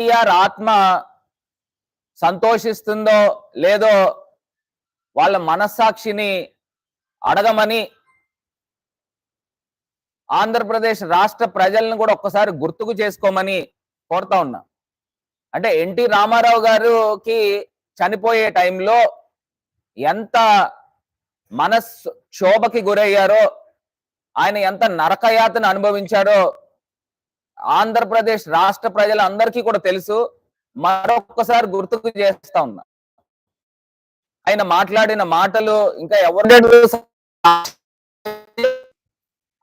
కేటీఆర్ ఆత్మ సంతోషిస్తుందో లేదో వాళ్ళ మనస్సాక్షిని అడగమని ఆంధ్రప్రదేశ్ రాష్ట్ర ప్రజలను కూడా ఒక్కసారి గుర్తుకు చేసుకోమని కోరుతా ఉన్నా. అంటే ఎన్టీ రామారావు గారికి చనిపోయే టైంలో ఎంత మనస్ క్షోభకి గురయ్యారో ఆయన ఎంత నరకయాతను అనుభవించారో ఆంధ్రప్రదేశ్ రాష్ట్ర ప్రజలందరికీ కూడా తెలుసు. మరొక్కసారి గుర్తుకు చేస్తా ఉన్నా. ఆయన మాట్లాడిన మాటలు ఇంకా ఎవరు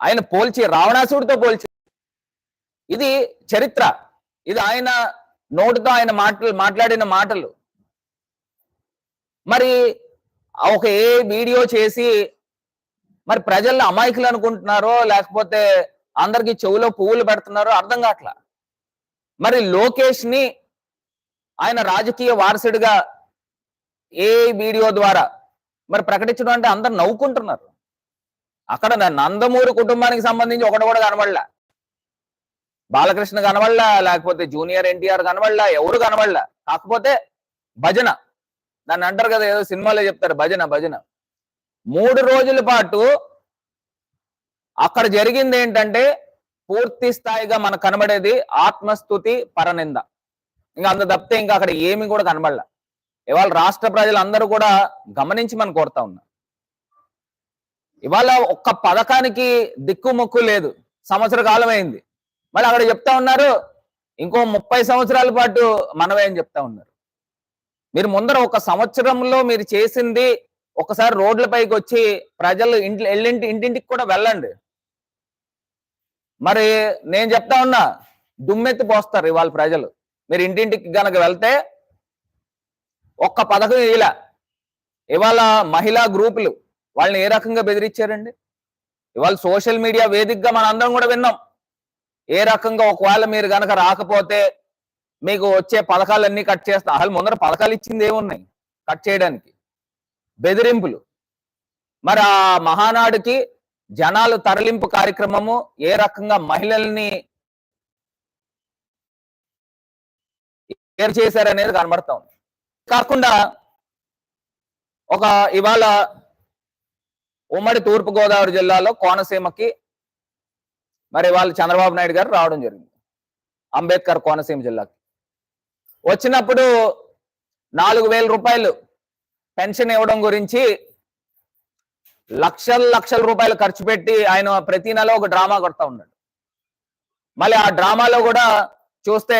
ఆయన పోల్చి రావణాసుడితో పోల్చి. ఇది చరిత్ర. ఇది ఆయన నోటితో ఆయన మాటలు మాట్లాడిన మాటలు. మరి ఒక ఏ వీడియో చేసి మరి ప్రజల్లో అమాయకులు అనుకుంటున్నారో లేకపోతే అందరికి చెవులో పువ్వులు పెడుతున్నారు అర్థం కావట్లా? మరి లోకేష్ని ఆయన రాజకీయ వారసుడిగా ఏ వీడియో ద్వారా మరి ప్రకటించడం అంటే అందరు నవ్వుకుంటున్నారు. అక్కడ నందమూరి కుటుంబానికి సంబంధించి ఒకటి కూడా కనబడలా. బాలకృష్ణ కనబడలా లేకపోతే జూనియర్ ఎన్టీఆర్ కనబడలా ఎవరు కనబడలా. కాకపోతే భజన. దాన్ని అంటారు కదా ఏదో సినిమాలో చెప్తారు భజన భజన. మూడు రోజుల పాటు అక్కడ జరిగింది ఏంటంటే పూర్తి స్థాయిగా మనకు కనబడేది ఆత్మస్థుతి పరనింద. ఇంకా అంత తప్పితే ఇంకా అక్కడ ఏమి కూడా కనబడలా. ఇవాళ రాష్ట్ర ప్రజలందరూ కూడా గమనించి మనం కోరుతా ఉన్నా. ఇవాళ ఒక్క పథకానికి దిక్కుముక్కు లేదు. సంవత్సర కాలం అయింది. మళ్ళీ అక్కడ చెప్తా ఉన్నారు ఇంకో ముప్పై సంవత్సరాల పాటు మనమే అని చెప్తా ఉన్నారు. మీరు ముందర ఒక సంవత్సరంలో మీరు చేసింది ఒకసారి రోడ్లపైకి వచ్చి ప్రజలు ఇంట్లో ఎల్లింటి ఇంటింటికి కూడా వెళ్ళండి. మరి నేను చెప్తా ఉన్నా దుమ్మెత్తి పోస్తారు ఇవాళ ప్రజలు. మీరు ఇంటింటికి గనక వెళ్తే ఒక్క పథకం ఇలా ఇవాళ మహిళా గ్రూపులు వాళ్ళని ఏ రకంగా బెదిరించారండి? ఇవాళ సోషల్ మీడియా వేదికగా మన అందరం కూడా విన్నాం. ఏ రకంగా ఒకవేళ మీరు గనక రాకపోతే మీకు వచ్చే పథకాలన్నీ కట్ చేస్తా అసలు ముందర పథకాలు ఇచ్చింది ఏమున్నాయి? కట్ చేయడానికి. బెదిరింపులు. మరి ఆ మహానాడుకి జనాలు తరలింపు కార్యక్రమము ఏ రకంగా మహిళల్ని ఏం చేశారనేది కనబడతా ఉంది. కాకుండా ఒక ఇవాళ ఉమ్మడి తూర్పు గోదావరి జిల్లాలో కోనసీమకి మరి వాళ్ళు చంద్రబాబు నాయుడు గారు రావడం జరిగింది. అంబేద్కర్ కోనసీమ జిల్లాకి. వచ్చినప్పుడు నాలుగు వేల రూపాయలు పెన్షన్ ఇవ్వడం గురించి లక్షల లక్షల రూపాయలు ఖర్చు పెట్టి ఆయన ప్రతి నెల ఒక డ్రామా కొడతా ఉన్నాడు. మళ్ళీ ఆ డ్రామాలో కూడా చూస్తే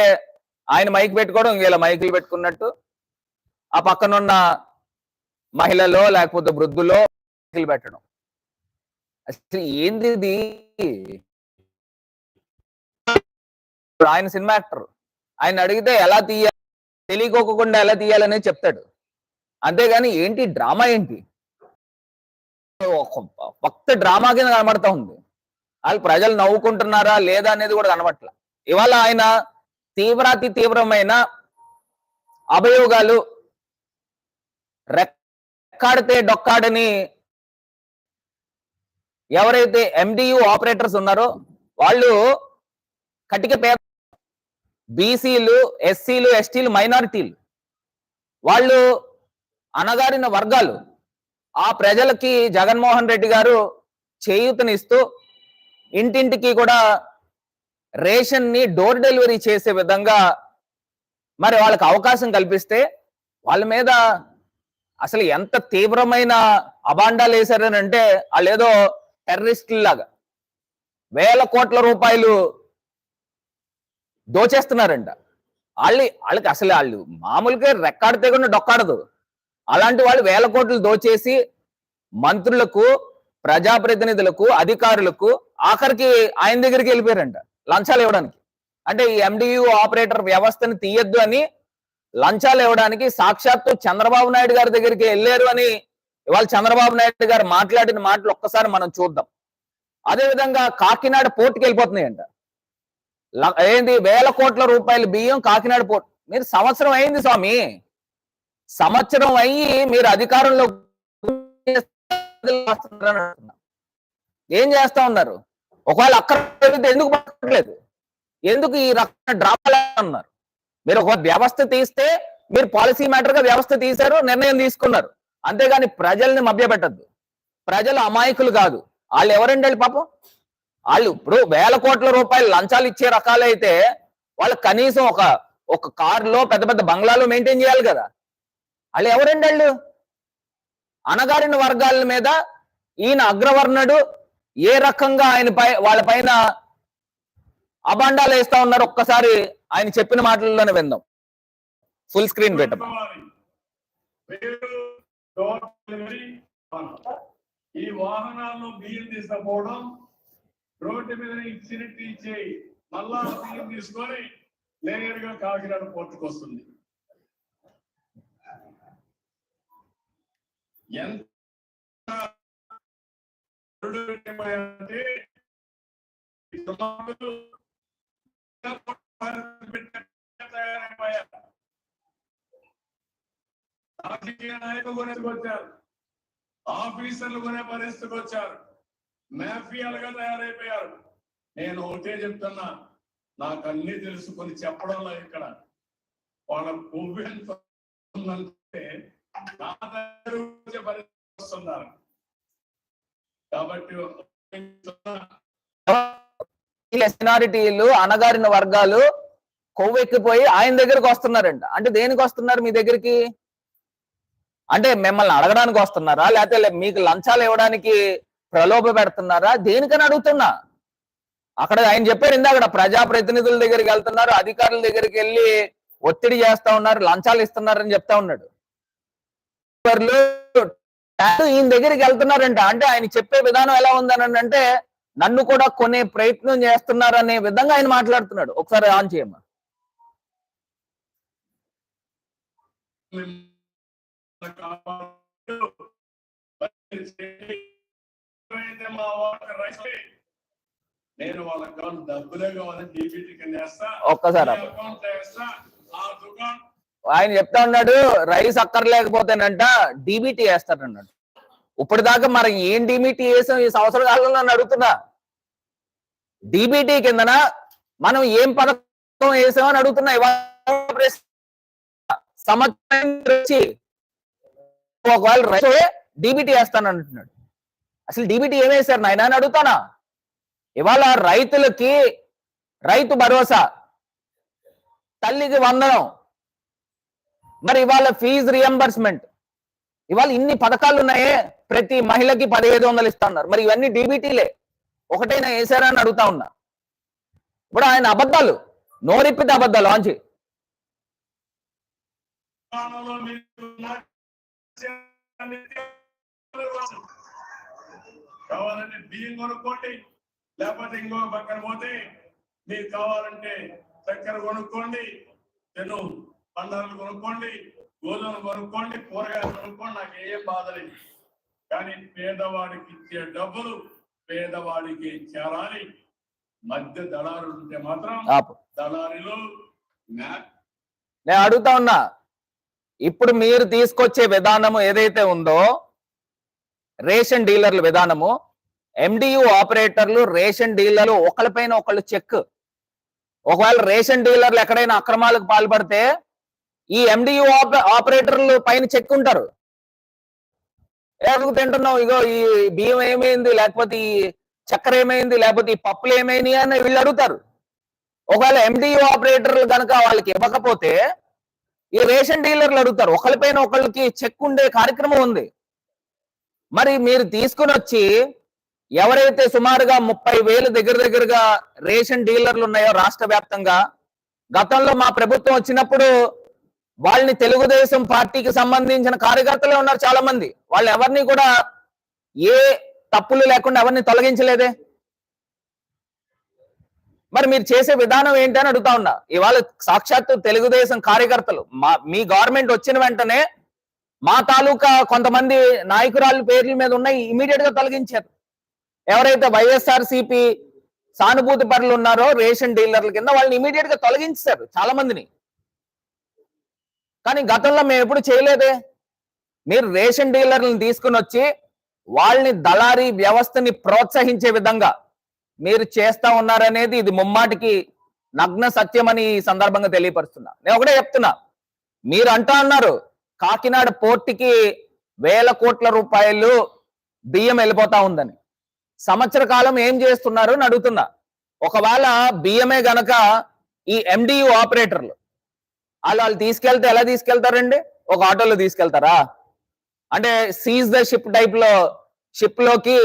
ఆయన మైక్ పెట్టుకోవడం ఇలా మైకులు పెట్టుకున్నట్టు ఆ పక్కనున్న మహిళలో లేకపోతే వృద్ధులో మైకులు పెట్టడం. అసలు ఏంది ఇది? ఆయన సినిమా యాక్టర్. ఆయన అడిగితే ఎలా తీయాలి? తెలియకోకుండా ఎలా తీయాలనేది చెప్తాడు. అంతేగాని ఏంటి డ్రామా ఏంటి? ఒక్క భక్త డ్రామా కింద కనబడతా ఉంది. వాళ్ళు ప్రజలు నవ్వుకుంటున్నారా లేదా అనేది కూడా కనబట్ల ఇవాళ ఆయన తీవ్రాతి తీవ్రమైన అభయోగాలు రెక్కాడితే డొక్కాడని ఎవరైతే ఎండియు ఆపరేటర్స్ ఉన్నారో వాళ్ళు కటిక పేద బీసీలు ఎస్సీలు ఎస్టీలు మైనారిటీలు. వాళ్ళు అనగారిన వర్గాలు. ఆ ప్రజలకి జగన్మోహన్ రెడ్డి గారు చేయూతనిస్తూ ఇంటింటికి కూడా రేషన్ని డోర్ డెలివరీ చేసే విధంగా మరి వాళ్ళకి అవకాశం కల్పిస్తే వాళ్ళ మీద అసలు ఎంత తీవ్రమైన అబాండాలు వేశారని అంటే వాళ్ళు ఏదో టెర్రరిస్టులాగా వేల కోట్ల రూపాయలు దోచేస్తున్నారంట. వాళ్ళు వాళ్ళకి అసలు వాళ్ళు మామూలుగా రెక్కాడితే కూడా డొక్కాడదు. అలాంటి వాళ్ళు వేల కోట్లు దోచేసి మంత్రులకు ప్రజాప్రతినిధులకు అధికారులకు ఆఖరికి ఆయన దగ్గరికి వెళ్ళిపోయారంట లంచాలు ఇవ్వడానికి. అంటే ఈ ఎండియు ఆపరేటర్ వ్యవస్థని తీయద్దు అని లంచాలు ఇవ్వడానికి సాక్షాత్తు చంద్రబాబు నాయుడు గారి దగ్గరికి వెళ్ళారు అని ఇవాళ చంద్రబాబు నాయుడు గారు మాట్లాడిన మాటలు ఒక్కసారి మనం చూద్దాం. అదే విధంగా కాకినాడ పోర్టుకి వెళ్ళిపోతున్నాయంట. ల- ఏంది? వేల కోట్ల రూపాయల బియ్యం కాకినాడ పోర్ట్. మీరు సంవత్సరం అయింది స్వామి. సంవత్సరం అయ్యి మీరు అధికారంలో ఏం చేస్తా ఉన్నారు? ఒకవేళ అక్కడ ఎందుకు పట్టలేదు ఎందుకు ఈ రకమైన డ్రామాలు అన్నారు మీరు ఒక వ్యవస్థ తీస్తే మీరు పాలసీ మ్యాటర్గా వ్యవస్థ తీశారు నిర్ణయం తీసుకున్నారు. అంతేగాని ప్రజల్ని మభ్యపెట్టద్దు. ప్రజలు అమాయకులు కాదు. వాళ్ళు ఎవరండి వాళ్ళు పాపం? వాళ్ళు ఇప్పుడు వేల కోట్ల రూపాయలు లంచాలు ఇచ్చే రకాలైతే వాళ్ళు కనీసం ఒక ఒక కారులో పెద్ద పెద్ద బంగ్లాలో మెయింటైన్ చేయాలి కదా. వాళ్ళు ఎవరండి వాళ్ళు అణగారిన వర్గాల మీద ఈయన అగ్రవర్ణుడు ఏ రకంగా ఆయన పై వాళ్ళ పైన అబాండాలు వేస్తా ఉన్నారు ఒక్కసారి ఆయన చెప్పిన మాటల్లోనే విందాం. ఫుల్ స్క్రీన్ పెట్టమా? ఈ వాహనాలను బియ్యం తీసుకపోవడం రోడ్డు మీద ఇచ్చినట్టు ఇచ్చి మళ్ళా బియ్యం తీసుకొని లేయర్గా కాకినాడ పోర్టుకు వస్తుంది ఎంత అంటే తయారైపోయారు రాజకీయ నాయకులు కొనేందుకు వచ్చారు ఆఫీసర్లు కొనే పరిస్థితికి వచ్చారు మాఫియాలుగా తయారైపోయారు. నేను ఒకటే చెప్తున్నా నాకు అన్ని తెలుసుకొని చెప్పడంలో ఇక్కడ వాళ్ళ కొవ్వెంత ఉందంటే నా దగ్గర వస్తున్నారు కాబట్టి అణగారిన వర్గాలు కొవ్వెక్కిపోయి ఆయన దగ్గరికి వస్తున్నారంట. అంటే దేనికి వస్తున్నారు మీ దగ్గరికి? అంటే మిమ్మల్ని అడగడానికి వస్తున్నారా? లేకపోతే మీకు లంచాలు ఇవ్వడానికి ప్రలోభ పెడుతున్నారా? దేనికని అడుగుతున్నా? అక్కడ ఆయన చెప్పారు ఇందాక ప్రజా ప్రతినిధుల దగ్గరికి వెళ్తున్నారు అధికారుల దగ్గరికి వెళ్ళి ఒత్తిడి చేస్తా ఉన్నారు లంచాలు ఇస్తున్నారని చెప్తా ఉన్నాడు. అధికారులు ఈయన దగ్గరికి వెళ్తున్నారంట. అంటే ఆయన చెప్పే విధానం ఎలా ఉందని అంటే నన్ను కూడా కొనే ప్రయత్నం చేస్తున్నారనే విధంగా ఆయన మాట్లాడుతున్నాడు. ఒకసారి ఆన్ చేయమ్మా. నేను వాళ్ళకి కావాలి డబ్బులే కావాలని డీబీటీ కింద వేస్తా ఒక్కసారి. అకౌంట్ ఆ దుకాణం ఆయన చెప్తా ఉన్నాడు రైస్ అక్కర్లేకపోతేనంట డీబీటీ వేస్తాడన్నాడు ఇప్పటిదాకా దాకా మరి ఏం డీబీటీ వేసాం ఈ సంవత్సర కాలంలో నన్ను అడుగుతున్నా. డీబీటీ కిందన మనం ఏం పథకం వేసామని అడుగుతున్నా. ఇవాళ సంవత్సరం ఒకవేళ డీబీటీ వేస్తాను అంటున్నాడు. అసలు డీబీటీ ఏం వేశారు నాయన అని అడుగుతానా? ఇవాళ రైతులకి రైతు భరోసా. తల్లికి వందనం. మరి ఇవాళ ఫీజు రియంబర్స్మెంట్ ఇవాళ ఇన్ని పథకాలు ఉన్నాయే ప్రతి మహిళకి పదిహేదు వందలు ఇస్తా ఉన్నారు మరి ఇవన్నీ డీబీటీలే ఒకటైనా వేసారా అని అడుగుతా ఉన్నా. ఇప్పుడు ఆయన అబద్ధాలు. నోరిప్పితే అబద్ధాలు ఆంచి కావాలంటే బియ్యం కొనుక్కోండి. లేకపోతే ఇంకో పక్కన పోతే మీరు కావాలంటే చక్కెర కొనుక్కోండి. నేను పండాలు కొనుక్కోండి గోధుమలు కొనుక్కోండి కూరగాయలు కొనుక్కోండి నాకు ఏం బాధ లేదు. కానీ పేదవాడికి ఇచ్చే డబ్బులు పేదవాడికి చేరాలి. మధ్య దళారులు ఉంటే మాత్రం దళారిలో నేను అడుగుతా ఉన్నా ఇప్పుడు మీరు తీసుకొచ్చే విధానము ఏదైతే ఉందో రేషన్ డీలర్ల విధానము ఎండియు ఆపరేటర్లు రేషన్ డీలర్లు ఒకళ్ళపైన ఒకళ్ళు చెక్. ఒకవేళ రేషన్ డీలర్లు ఎక్కడైనా అక్రమాలకు పాల్పడితే ఈ ఎండియు ఆపరేటర్లు పైన చెక్ ఉంటారు. ఎందుకు తింటున్నావు? ఇగో ఈ బియ్యం ఏమైంది? లేకపోతే ఈ చక్కెర ఏమైంది? లేకపోతే ఈ పప్పులు ఏమైనాయి అని వీళ్ళు అడుగుతారు. ఒకవేళ ఎండియు ఆపరేటర్లు కనుక వాళ్ళకి ఇవ్వకపోతే ఈ రేషన్ డీలర్లు అడుగుతారు. ఒకళ్ళపైన ఒకళ్ళకి చెక్ ఉండే కార్యక్రమం ఉంది. మరి మీరు తీసుకుని వచ్చి ఎవరైతే సుమారుగా ముప్పై వేలు దగ్గర దగ్గరగా రేషన్ డీలర్లు ఉన్నాయో రాష్ట్ర వ్యాప్తంగా గతంలో మా ప్రభుత్వం వచ్చినప్పుడు వాళ్ళని తెలుగుదేశం పార్టీకి సంబంధించిన కార్యకర్తలే ఉన్నారు చాలా మంది వాళ్ళు ఎవరిని కూడా ఏ తప్పులు లేకుండా ఎవరిని తొలగించలేదే? మరి మీరు చేసే విధానం ఏంటి అని అడుగుతా ఉన్నా. ఇవాళ సాక్షాత్తు తెలుగుదేశం కార్యకర్తలు మా మీ గవర్నమెంట్ వచ్చిన వెంటనే మా తాలూకా కొంతమంది నాయకురాళ్ళ పేర్ల మీద ఉన్నాయి ఇమీడియట్గా తొలగించారు. ఎవరైతే వైఎస్ఆర్ సిపి సానుభూతి పరులు ఉన్నారో రేషన్ డీలర్ల కింద వాళ్ళని ఇమీడియట్గా తొలగించారు చాలా మందిని కానీ గతంలో మేము ఎప్పుడు చేయలేదే. మీరు రేషన్ డీలర్లను తీసుకుని వచ్చి వాళ్ళని దళారీ వ్యవస్థని ప్రోత్సహించే విధంగా మీరు చేస్తా ఉన్నారనేది ఇది ముమ్మాటికి నగ్న సత్యం అని ఈ సందర్భంగా తెలియపరుస్తున్నా. నేను ఒకటే చెప్తున్నా. మీరు అంటా అన్నారు కాకినాడ పోర్టుకి వేల కోట్ల రూపాయలు బియ్యం వెళ్ళిపోతా ఉందని. సంవత్సర కాలం ఏం చేస్తున్నారు అని అడుగుతున్నా. ఒకవేళ బియ్యమే గనక ఈ ఎండియు ఆపరేటర్లు వాళ్ళు వాళ్ళు తీసుకెళ్తే ఎలా తీసుకెళ్తారండి? ఒక ఆటోలో తీసుకెళ్తారా? అంటే సీజ్ ద షిప్ టైప్లో షిప్లోకి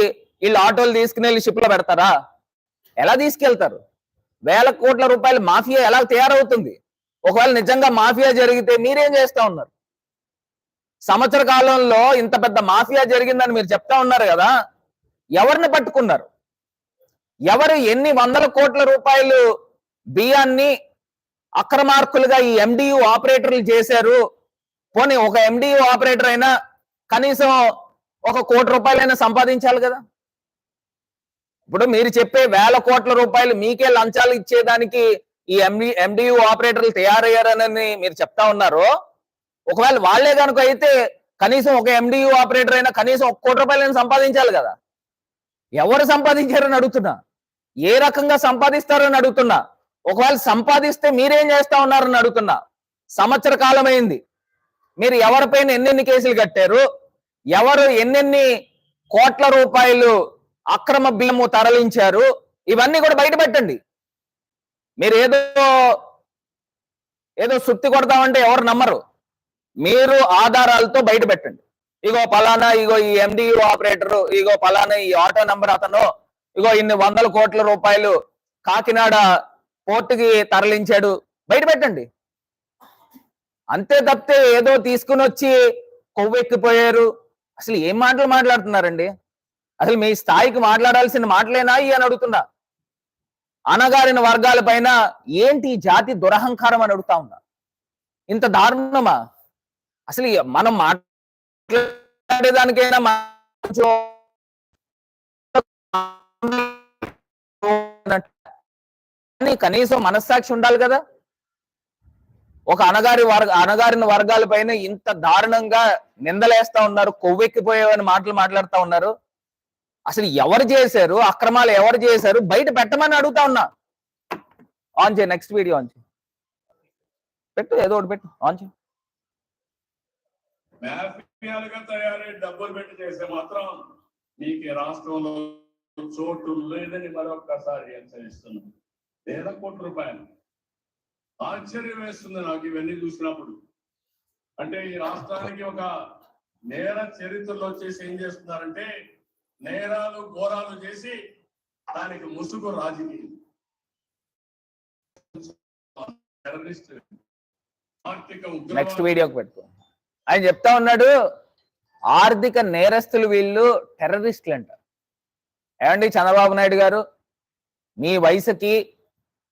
వీళ్ళు ఆటోలు తీసుకుని వెళ్ళి షిప్లో పెడతారా? ఎలా తీసుకెళ్తారు? వేల కోట్ల రూపాయల మాఫియా ఎలా తయారవుతుంది? ఒకవేళ నిజంగా మాఫియా జరిగితే మీరేం చేస్తా ఉన్నారు? సంవత్సర కాలంలో ఇంత పెద్ద మాఫియా జరిగిందని మీరు చెప్తా ఉన్నారు కదా? ఎవరిని పట్టుకున్నారు? ఎవరు ఎన్ని వందల కోట్ల రూపాయలు బియ్యాన్ని అక్రమార్కులుగా ఈ ఎండియు ఆపరేటర్లు చేశారు. పోనీ ఒక ఎండియు ఆపరేటర్ అయినా కనీసం ఒక కోటి రూపాయలైనా సంపాదించాలి కదా. ఇప్పుడు మీరు చెప్పే వేల కోట్ల రూపాయలు మీకే లంచాలు ఇచ్చేదానికి ఈ ఎండి ఎండియు ఆపరేటర్లు తయారయ్యారని మీరు చెప్తా ఉన్నారు. ఒకవేళ వాళ్ళే కనుక అయితే కనీసం ఒక ఎండియు ఆపరేటర్ అయినా కనీసం ఒక కోటి రూపాయలైనా సంపాదించాలి కదా. ఎవరు సంపాదించారని అడుగుతున్నా? ఏ రకంగా సంపాదిస్తారని అడుగుతున్నా? ఒకవేళ సంపాదిస్తే మీరేం చేస్తా ఉన్నారని అడుగుతున్నా. సంవత్సర కాలం అయింది. మీరు ఎవరిపైన ఎన్నెన్ని కేసులు కట్టారు? ఎవరు ఎన్నెన్ని కోట్ల రూపాయలు అక్రమ బియ్యము తరలించారు? ఇవన్నీ కూడా బయట పెట్టండి. మీరు ఏదో ఏదో సుత్తి కొడతామంటే ఎవరు నమ్మరు. మీరు ఆధారాలతో బయట పెట్టండి. ఇగో పలానా ఇగో ఈ ఎండియు ఆపరేటరు ఇగో పలానా ఈ ఆటో నంబర్ అతను ఇగో ఇన్ని వందల కోట్ల రూపాయలు కాకినాడ కోర్టుకి తరలించాడు. బయట పెట్టండి. అంతే తప్పితే ఏదో తీసుకుని వచ్చి కొవ్వెక్కిపోయారు. అసలు ఏం మాటలు మాట్లాడుతున్నారండి? అసలు మీ స్థాయికి మాట్లాడాల్సిన మాటలేనా అని అడుగుతున్నా. అనగారిన వర్గాల పైన ఏంటి ఈ జాతి దురహంకారం అని అడుగుతా ఉన్నా. ఇంత దారుణమా? అసలు మనం మాట్లాడేదానికైనా కొంచెం కానీ కనీసం మనస్సాక్షి ఉండాలి కదా. ఒక అనగారి వర్గ అనగారిన వర్గాల పైన ఇంత దారుణంగా నిందలేస్తా ఉన్నారు కొవ్వెక్కిపోయేవని మాటలు మాట్లాడుతా ఉన్నారు. అసలు ఎవరు చేశారు అక్రమాలు ఎవరు చేశారు బయట పెట్టమని అడుగుతా ఉన్నా. ఆన్ చేయి నెక్స్ట్ వీడియో ఆన్ చేయి. పెట్టు ఏదో ఒకటి పెట్టు ఆన్ చేయి. మాఫియాలుగా తయారై డబ్బులు పెట్టి చేస్తే మాత్రం మీకు రాష్ట్రంలో చోటు లేదని మరొక్కసారి హెచ్చరిస్తున్నాను. వేల కోట్ల రూపాయలు. ఆశ్చర్యం వేస్తుంది నాకు ఇవన్నీ చూసినప్పుడు. అంటే ఈ రాష్ట్రానికి ఒక నేర చరిత్రలో వచ్చేసి ఏం చేస్తున్నారంటే నేరాలు ఘోరాలు చేసి దానికి ముసుగు రాజకీయం. టెర్రరిస్ట్. ఆర్థిక నెక్స్ట్ వీడియోకి పెట్టుకో. ఆయన చెప్తా ఉన్నాడు ఆర్థిక నేరస్తులు వీళ్ళు టెర్రరిస్టులు అంట ఏమండి చంద్రబాబు నాయుడు గారు? మీ వయసుకి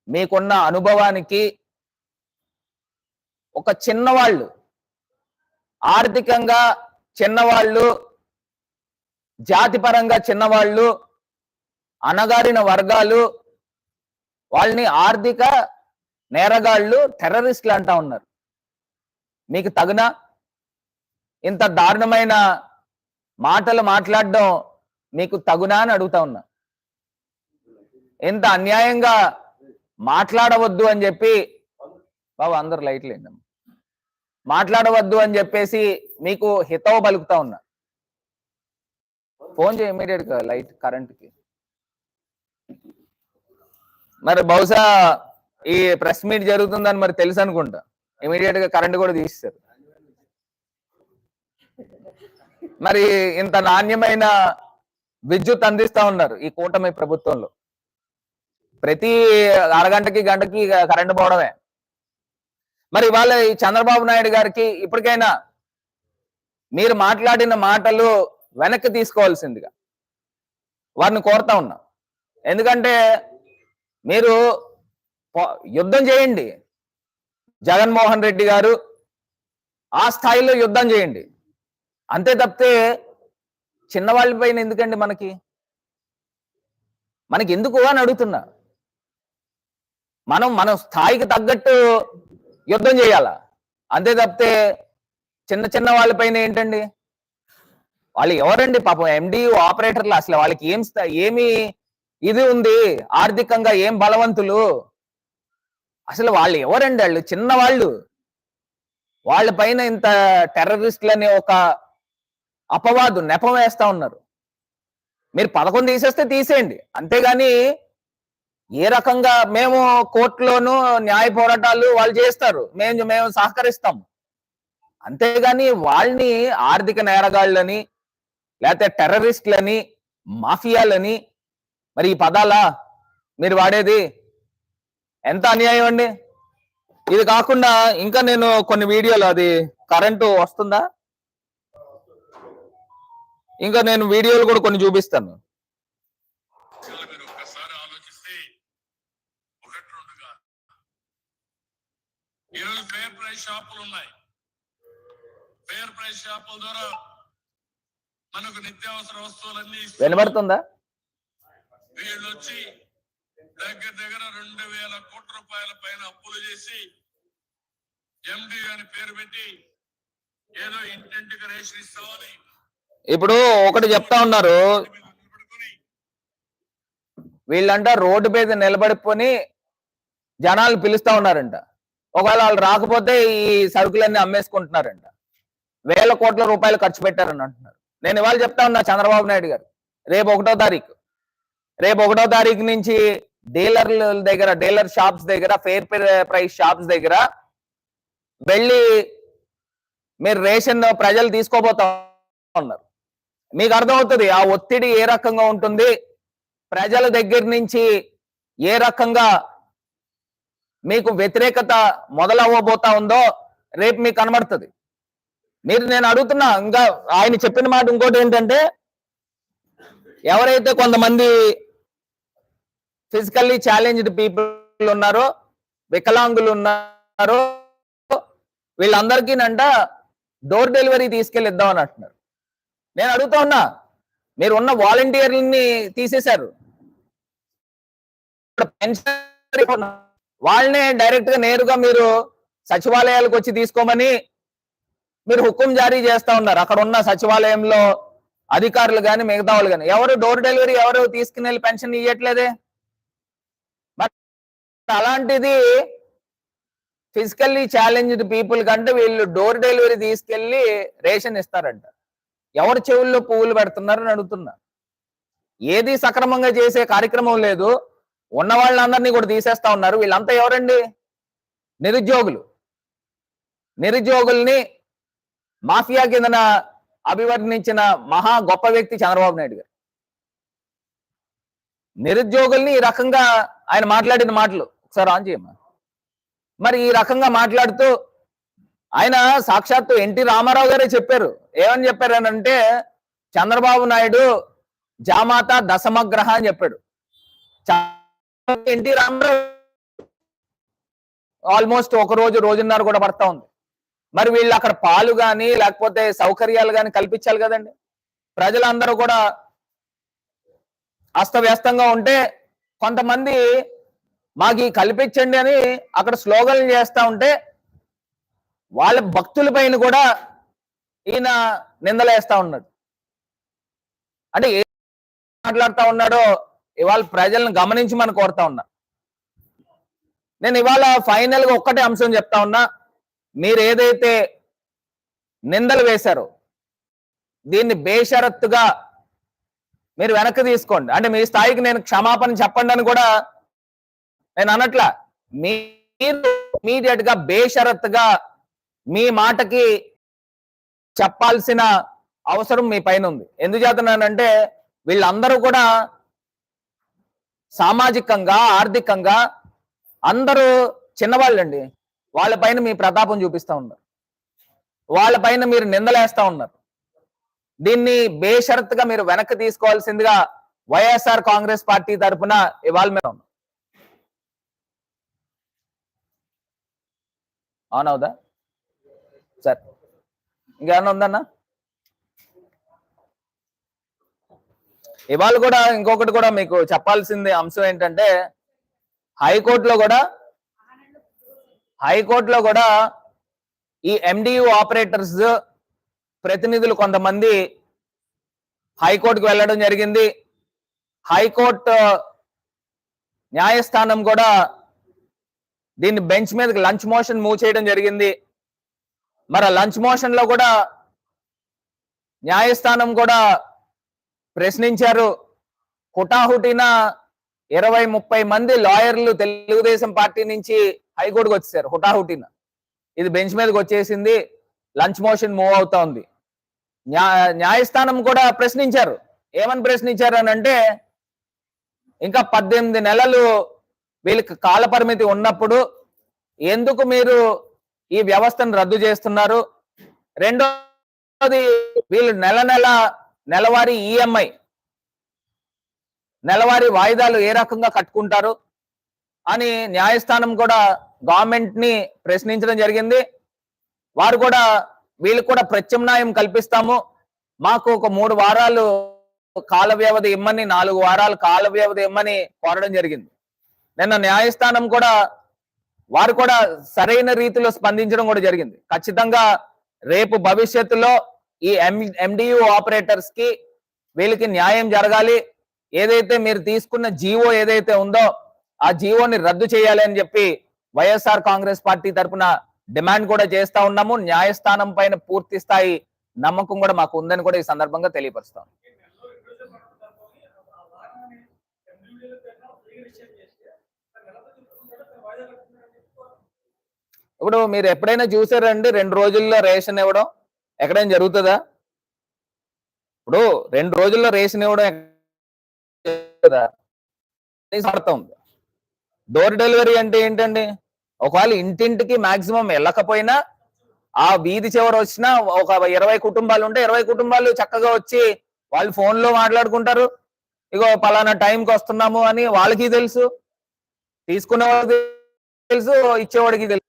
మీకున్న అనుభవానికి ఒక చిన్నవాళ్ళు ఆర్థికంగా చిన్నవాళ్ళు జాతిపరంగా చిన్నవాళ్ళు అనగారిన వర్గాలు వాళ్ళని ఆర్థిక నేరగాళ్ళు టెర్రరిస్టులు అంటా ఉన్నారు. మీకు తగునా? ఇంత దారుణమైన మాటలు మాట్లాడడం మీకు తగునా అని అడుగుతా ఉన్నా. ఇంత అన్యాయంగా మాట్లాడవద్దు అని చెప్పి బాబు అందరు లైట్లు ఏంటమ్మా మాట్లాడవద్దు అని చెప్పేసి మీకు హితవు పలుకుతా ఉన్నా. ఫోన్ చేయి ఇమీడియట్గా లైట్ కరెంట్కి. మరి బహుశా ఈ ప్రెస్ మీట్ జరుగుతుందని మరి తెలుసు అనుకుంటా. ఇమీడియట్గా కరెంట్ కూడా తీస్తారు మరి ఇంత నాణ్యమైన విద్యుత్ అందిస్తా ఉన్నారు ఈ కూటమి ప్రభుత్వంలో. ప్రతి అరగంటకి గంటకి కరెంట్ పోవడమే. మరి ఇవాళ ఈ చంద్రబాబు నాయుడు గారికి ఇప్పటికైనా మీరు మాట్లాడిన మాటలు వెనక్కి తీసుకోవాల్సిందిగా వారిని కోరుతా ఉన్నా. ఎందుకంటే మీరు యుద్ధం చేయండి. జగన్మోహన్ రెడ్డి గారు ఆ స్థాయిలో యుద్ధం చేయండి. అంతే తప్పితే చిన్నవాళ్ళ పైన ఎందుకండి మనకి? మనకి ఎందుకు అని అడుగుతున్నా. మనం మన స్థాయికి తగ్గట్టు యుద్ధం చేయాలా? అంతే తప్పితే చిన్న చిన్న వాళ్ళపైన ఏంటండి? వాళ్ళు ఎవరండి? పాపం ఎండి ఆపరేటర్లు అసలు వాళ్ళకి ఏం ఏమి ఇది ఉంది? ఆర్థికంగా ఏం బలవంతులు? అసలు వాళ్ళు ఎవరండి వాళ్ళు? చిన్న వాళ్ళు వాళ్ళ పైన ఇంత అనే ఒక అపవాదు నెపం వేస్తా ఉన్నారు. మీరు పథకం తీసేస్తే తీసేయండి. అంతేగాని ఏ రకంగా మేము కోర్టులోను న్యాయ పోరాటాలు వాళ్ళు చేస్తారు మేము మేము సహకరిస్తాం. అంతేగాని వాళ్ళని ఆర్థిక నేరగాళ్ళని లేకపోతే టెర్రరిస్ట్లని మాఫియాలని మరి ఈ పదాలా మీరు వాడేది ఎంత అన్యాయం అండి? ఇది కాకుండా ఇంకా నేను కొన్ని వీడియోలు అది కరెంటు వస్తుందా? ఇంకా నేను వీడియోలు కూడా కొన్ని చూపిస్తాను అసలు మీరు ఒక్కసారి ఆలోచిస్తే ఒకటి రెండుగా ఈరోజు ఫేర్ ప్రైస్ షాపులు ఉన్నాయి ఫేర్ ప్రైస్ షాపుల ద్వారా మనకు నిత్యావసర వస్తువులన్నీ. వినబడుతుందా? వీళ్ళు వచ్చి దగ్గర దగ్గర రెండు వేల కోట్ల రూపాయల పైన అప్పులు చేసి ఎండి అని పేరు పెట్టి ఏదో ఇంటింటికి రేషన్ ఇస్తామని ఇప్పుడు ఒకటి చెప్తా ఉన్నారు. వీళ్ళంట రోడ్డు మీద నిలబడిపోని జనాలు పిలుస్తా ఉన్నారంట. ఒకవేళ వాళ్ళు రాకపోతే ఈ సరుకులన్నీ అమ్మేసుకుంటున్నారంట. వేల కోట్ల రూపాయలు ఖర్చు పెట్టారని అంటున్నారు. నేను ఇవాళ చెప్తా ఉన్నా చంద్రబాబు నాయుడు గారు. రేపు ఒకటో తారీఖు. రేపు ఒకటో తారీఖు నుంచి డీలర్ల దగ్గర డీలర్ షాప్స్ దగ్గర ఫేర్ ప్రైస్ షాప్స్ దగ్గర వెళ్ళి మీరు రేషన్ ప్రజలు తీసుకోబోతా ఉన్నారు. మీకు అర్థమవుతుంది ఆ ఒత్తిడి ఏ రకంగా ఉంటుంది? ప్రజల దగ్గర నుంచి ఏ రకంగా మీకు వ్యతిరేకత మొదలవ్వబోతా ఉందో రేపు మీకు కనబడుతుంది. మీరు నేను అడుగుతున్నా ఇంకా ఆయన చెప్పిన మాట ఇంకోటి ఏంటంటే ఎవరైతే కొంతమంది ఫిజికల్లీ ఛాలెంజ్డ్ పీపుల్ ఉన్నారో వికలాంగులు ఉన్నారో వీళ్ళందరికీ నంట డోర్ డెలివరీ తీసుకెళ్ళిద్దాం అని అంటున్నారు. నేను అడుగుతా ఉన్నా మీరు ఉన్న వాలంటీర్లని తీసేశారు. పెన్షన్ వాళ్ళనే డైరెక్ట్గా నేరుగా మీరు సచివాలయాలకు వచ్చి తీసుకోమని మీరు హుక్కుం జారీ చేస్తా ఉన్నారు. అక్కడ ఉన్న సచివాలయంలో అధికారులు కానీ మిగతా వాళ్ళు కానీ ఎవరు డోర్ డెలివరీ ఎవరు తీసుకుని వెళ్ళి పెన్షన్ ఇవ్వట్లేదే అలాంటిది ఫిజికల్లీ ఛాలెంజ్డ్ పీపుల్ కంటే వీళ్ళు డోర్ డెలివరీ తీసుకెళ్ళి రేషన్ ఇస్తారంట. ఎవరు చెవుల్లో పువ్వులు పెడుతున్నారని అడుగుతున్నా. ఏది సక్రమంగా చేసే కార్యక్రమం లేదు. ఉన్న వాళ్ళందరినీ కూడా తీసేస్తా ఉన్నారు. వీళ్ళంతా ఎవరండి? నిరుద్యోగులు. నిరుద్యోగుల్ని మాఫియా కిందన అభివర్ణించిన మహా గొప్ప వ్యక్తి చంద్రబాబు నాయుడు గారు. నిరుద్యోగుల్ని ఈ రకంగా ఆయన మాట్లాడిన మాటలు ఒకసారి ఆన్ చేయమ్మా. మరి ఈ రకంగా మాట్లాడుతూ ఆయన సాక్షాత్తు ఎన్టీ రామారావు గారే చెప్పారు. ఏమని చెప్పారు అని అంటే చంద్రబాబు నాయుడు జామాత దశమగ్రహ అని చెప్పాడు. ఎన్టీ రామారావు ఆల్మోస్ట్ ఒక రోజు రోజున్నర కూడా పడతా ఉంది. మరి వీళ్ళు అక్కడ పాలు కానీ లేకపోతే సౌకర్యాలు కానీ కల్పించాలి కదండి. ప్రజలందరూ కూడా అస్తవ్యస్తంగా ఉంటే కొంతమంది మాకు ఈ కల్పించండి అని అక్కడ స్లోగన్లు చేస్తా ఉంటే వాళ్ళ భక్తుల పైన కూడా ఈయన నిందలేస్తా ఉన్నాడు. అంటే ఏ మాట్లాడుతూ ఉన్నాడో ఇవాళ ప్రజలను గమనించి మనం కోరుతా ఉన్నా. నేను ఇవాళ ఫైనల్గా ఒక్కటే అంశం చెప్తా ఉన్నా. మీరు ఏదైతే నిందలు వేశారో దీన్ని బేషరత్తుగా మీరు వెనక్కి తీసుకోండి. అంటే మీ స్థాయికి నేను క్షమాపణ చెప్పండి అని కూడా నేను అనట్లా. మీరు ఇమీడియట్గా బేషరత్తుగా మీ మాటకి చెప్పాల్సిన అవసరం మీ పైన ఉంది. ఎందుచేతనంటే వీళ్ళందరూ కూడా సామాజికంగా ఆర్థికంగా అందరూ చిన్నవాళ్ళండి. వాళ్ళపైన మీ ప్రతాపం చూపిస్తా ఉన్నారు. వాళ్ళపైన మీరు నిందలేస్తూ ఉన్నారు. దీన్ని బేషరత్తుగా మీరు వెనక్కి తీసుకోవాల్సిందిగా వైఎస్ఆర్ కాంగ్రెస్ పార్టీ తరఫున ఇవాళ మేము ఆన్ అవుదా? సరే. ఇంకేమన్నా ఉందన్నా? ఇవాళ కూడా ఇంకొకటి కూడా మీకు చెప్పాల్సింది అంశం ఏంటంటే హైకోర్టులో కూడా హైకోర్టులో కూడా ఈ ఎండియు ఆపరేటర్స్ ప్రతినిధులు కొంతమంది హైకోర్టుకు వెళ్ళడం జరిగింది. హైకోర్టు న్యాయస్థానం కూడా దీన్ని బెంచ్ మీదకి లంచ్ మోషన్ మూవ్ చేయడం జరిగింది. మరి లంచ్ మోషన్లో కూడా న్యాయస్థానం కూడా ప్రశ్నించారు. హుటాహుటిన ఇరవై ముప్పై మంది లాయర్లు తెలుగుదేశం పార్టీ నుంచి హైకోర్టుకు వచ్చేసారు. హుటాహుటిన. ఇది బెంచ్ మీదకి వచ్చేసింది. లంచ్ మోషన్ మూవ్ అవుతా ఉంది న్యాయస్థానం కూడా ప్రశ్నించారు. ఏమని ప్రశ్నించారు అని అంటే ఇంకా పద్దెనిమిది నెలలు వీళ్ళకి కాలపరిమితి ఉన్నప్పుడు ఎందుకు మీరు ఈ వ్యవస్థను రద్దు చేస్తున్నారు? రెండోది వీళ్ళు నెల నెల నెలవారీ ఈఎంఐ నెలవారీ వాయిదాలు ఏ రకంగా కట్టుకుంటారు అని న్యాయస్థానం కూడా గవర్నమెంట్ని ప్రశ్నించడం జరిగింది. వారు కూడా వీళ్ళకి కూడా ప్రత్యామ్నాయం కల్పిస్తాము. మాకు ఒక మూడు వారాలు కాల వ్యవధి ఇమ్మని నాలుగు వారాలు కాల వ్యవధి ఇమ్మని కోరడం జరిగింది. నిన్న న్యాయస్థానం కూడా వారు కూడా సరైన రీతిలో స్పందించడం కూడా జరిగింది. ఖచ్చితంగా రేపు భవిష్యత్తులో ఈ ఎం ఎండియు ఆపరేటర్స్కి వీళ్ళకి న్యాయం జరగాలి. ఏదైతే మీరు తీసుకున్న జీవో ఏదైతే ఉందో ఆ జీవోని రద్దు చేయాలి అని చెప్పి వైఎస్ఆర్ కాంగ్రెస్ పార్టీ తరఫున డిమాండ్ కూడా చేస్తా ఉన్నాము. న్యాయస్థానం పైన పూర్తి స్థాయి నమ్మకం కూడా మాకు ఉందని కూడా ఈ సందర్భంగా తెలియపరుస్తాం. ఇప్పుడు మీరు ఎప్పుడైనా చూసారండి? రెండు రోజుల్లో రేషన్ ఇవ్వడం ఎక్కడైనా జరుగుతుందా? ఇప్పుడు రెండు రోజుల్లో రేషన్ ఇవ్వడం అర్థం ఉంది డోర్ డెలివరీ అంటే ఏంటండి? ఒకవేళ ఇంటింటికి మాక్సిమం వెళ్ళకపోయినా ఆ వీధి చివర వచ్చిన ఒక ఇరవై కుటుంబాలు ఉంటే ఇరవై కుటుంబాలు చక్కగా వచ్చి వాళ్ళు ఫోన్లో మాట్లాడుకుంటారు. ఇగో పలానా టైంకి వస్తున్నాము అని వాళ్ళకి తెలుసు. తీసుకునే వాళ్ళకి తెలుసు ఇచ్చేవాడికి తెలుసు.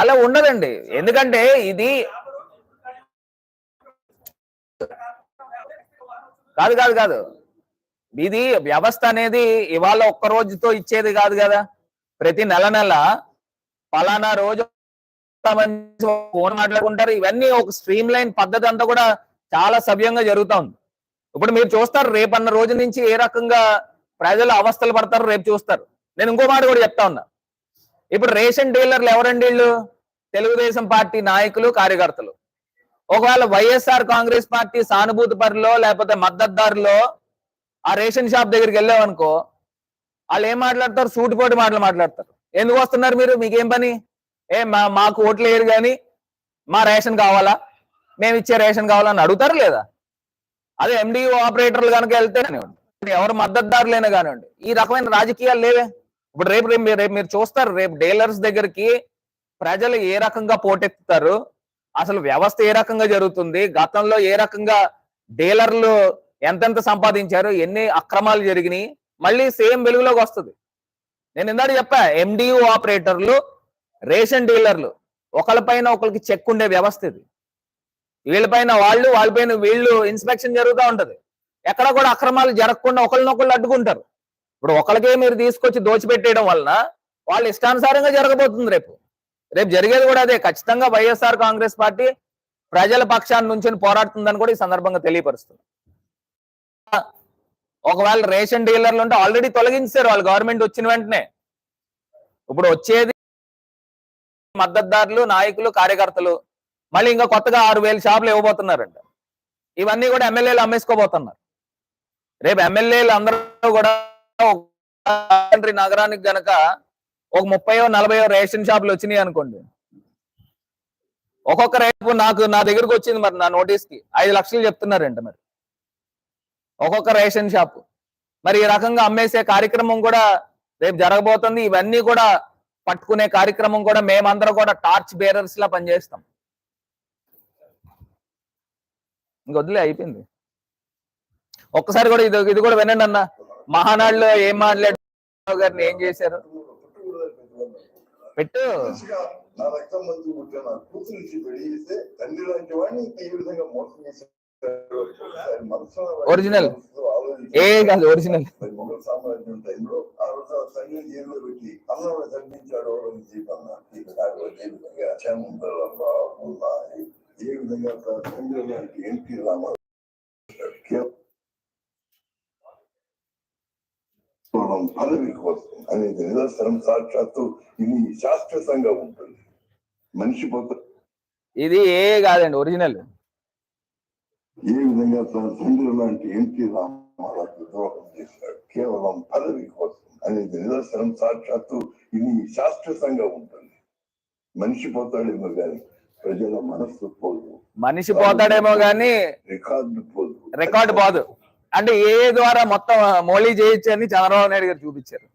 అలా ఉండదండి. ఎందుకంటే ఇది కాదు కాదు కాదు. ఇది వ్యవస్థ అనేది ఇవాళ ఒక్క రోజుతో ఇచ్చేది కాదు కదా. ప్రతి నెల నెల పలానా రోజు ఫోన్ మాట్లాడుకుంటారు. ఇవన్నీ ఒక స్ట్రీమ్ లైన్ పద్ధతి అంతా కూడా చాలా సవ్యంగా జరుగుతా ఉంది. ఇప్పుడు మీరు చూస్తారు రేపు అన్న రోజు నుంచి ఏ రకంగా ప్రజలు అవస్థలు పడతారు రేపు చూస్తారు. నేను ఇంకో మాట కూడా చెప్తా ఉన్నా. ఇప్పుడు రేషన్ డీలర్లు ఎవరండి వీళ్ళు? తెలుగుదేశం పార్టీ నాయకులు కార్యకర్తలు. ఒకవేళ వైఎస్ఆర్ కాంగ్రెస్ పార్టీ సానుభూతి పరిలో లేకపోతే మద్దతుదారులో ఆ రేషన్ షాప్ దగ్గరికి వెళ్ళామనుకో వాళ్ళు ఏం మాట్లాడతారు? సూటిపోటి మాటలు మాట్లాడతారు. ఎందుకు వస్తున్నారు మీరు? మీకేం పని? ఏ మా మాకు ఓట్లు వేయరు కానీ మా రేషన్ కావాలా? మేము ఇచ్చే రేషన్ కావాలని అడుగుతారు లేదా? అదే ఎండిఓ ఆపరేటర్లు కనుక వెళ్తే కానివ్వండి, ఎవరు మద్దతుదారులైనా కానివ్వండి ఈ రకమైన రాజకీయాలు లేవే. ఇప్పుడు రేపు రేపు రేపు మీరు చూస్తారు రేపు డీలర్స్ దగ్గరికి ప్రజలు ఏ రకంగా పోటెత్తుతారు? అసలు వ్యవస్థ ఏ రకంగా జరుగుతుంది? గతంలో ఏ రకంగా డీలర్లు ఎంతెంత సంపాదించారు? ఎన్ని అక్రమాలు జరిగినాయి? మళ్ళీ సేమ్ వెలుగులోకి వస్తుంది. నేను ఇందాక చెప్పా ఎండియు ఆపరేటర్లు రేషన్ డీలర్లు ఒకళ్ళపైన ఒకరికి చెక్ ఉండే వ్యవస్థ ఇది. వీళ్ళపైన వాళ్ళు వాళ్ళపైన వీళ్ళు ఇన్స్పెక్షన్ జరుగుతూ ఉంటది. ఎక్కడ కూడా అక్రమాలు జరగకుండా ఒకళ్ళనొకళ్ళు అడ్డుకుంటారు. ఇప్పుడు ఒకరికే మీరు తీసుకొచ్చి దోచిపెట్టేయడం వలన వాళ్ళు ఇష్టానుసారంగా జరగబోతుంది రేపు. రేపు జరిగేది కూడా అదే. ఖచ్చితంగా వైఎస్ఆర్ కాంగ్రెస్ పార్టీ ప్రజల పక్షాన్ని నుంచి పోరాడుతుందని కూడా ఈ సందర్భంగా తెలియపరుస్తుంది. ఒకవేళ రేషన్ డీలర్లు ఉంటే ఆల్రెడీ తొలగించారు. వాళ్ళు గవర్నమెంట్ వచ్చిన వెంటనే. ఇప్పుడు వచ్చేది మద్దతుదారులు నాయకులు కార్యకర్తలు. మళ్ళీ ఇంకా కొత్తగా ఆరు వేల షాపులు ఇవ్వబోతున్నారంట. ఇవన్నీ కూడా ఎమ్మెల్యేలు అమ్మేసుకోబోతున్నారు. రేపు ఎమ్మెల్యేలు అందరూ కూడా నగరానికి గనక ఒక ముప్పయో నలభయో రేషన్ షాపులు వచ్చినాయి అనుకోండి. ఒక్కొక్క రేపు నాకు నా దగ్గరకు వచ్చింది మరి నా నోటీస్కి ఐదు లక్షలు చెప్తున్నారంట మరి. ఒక్కొక్క రేషన్ షాపు. మరి ఈ రకంగా అమ్మేసే కార్యక్రమం కూడా రేపు జరగబోతుంది. ఇవన్నీ కూడా పట్టుకునే కార్యక్రమం కూడా మేమందరం కూడా టార్చ్ బేరర్స్ లా పనిచేస్తాం. ఇంక వదిలే అయిపోయింది. ఒక్కసారి కూడా ఇది ఇది కూడా వినండి అన్న. మహానాడులో ఏం మాట్లాడారు గారిని ఏం చేశారు. పెట్టు. నా రక్తం మంచి పుట్టిన నా కూతురు నుంచి తండ్రి లాంటి వాడిని ఈ విధంగా మోసం. మనసులో ఆలోచించి ఏ కాదు ఒరిజినల్ మొఘల్ సామ్రాజ్యం టైంలో ఆ రోజు ఆ తండ్రిని జైల్లో పెట్టి అన్నంలో తండ్రించాడు ఏ విధంగా చంద్రబాబు ఏ విధంగా తండ్రి ఎన్టీ రామారావు కేవలం పదవి కోసం అనేది నిదర్శనం సాక్షాత్తు ఇది శాశ్వతంగా ఉంటుంది. మనిషి పోత ఇది ఏ కాదండి ఒరిజినల్. ఏ విధంగా తన తండ్రి లాంటి ఎన్టీ రామారావుకి ద్రోహం చేశాడు కేవలం పదవి కోసం అనేది నిదర్శనం సాక్షాత్తు ఇది శాశ్వతంగా ఉంటుంది. మనిషి పోతాడేమో కానీ ప్రజల మనస్సు పోదు. మనిషి పోతాడేమో గాని రికార్డు పోదు. రికార్డు పోదు. అంటే ఏ ద్వారా మొత్తం మోళీ చేయొచ్చు అని చంద్రబాబు నాయుడు గారు చూపించారు.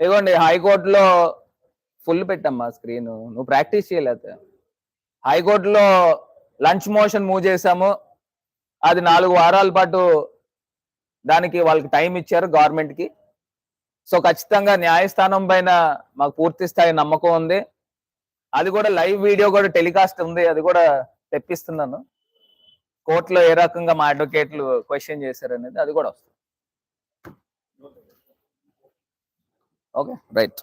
ఇదిగోండి హైకోర్టులో ఫుల్ పెట్టమ్మా స్క్రీన్. నువ్వు ప్రాక్టీస్ చేయలేదు హైకోర్టులో లంచ్ మోషన్ మూవ్ చేశాము. అది నాలుగు వారాల పాటు దానికి వాళ్ళకి టైం ఇచ్చారు గవర్నమెంట్కి సో ఖచ్చితంగా న్యాయస్థానం పైన మాకు పూర్తి స్థాయి నమ్మకం ఉంది. అది కూడా లైవ్ వీడియో కూడా టెలికాస్ట్ ఉంది అది కూడా తెప్పిస్తున్నాను. కోర్టులో ఏ రకంగా మా అడ్వకేట్లు క్వశ్చన్ చేశారు అనేది అది కూడా వస్తుంది. Okay right.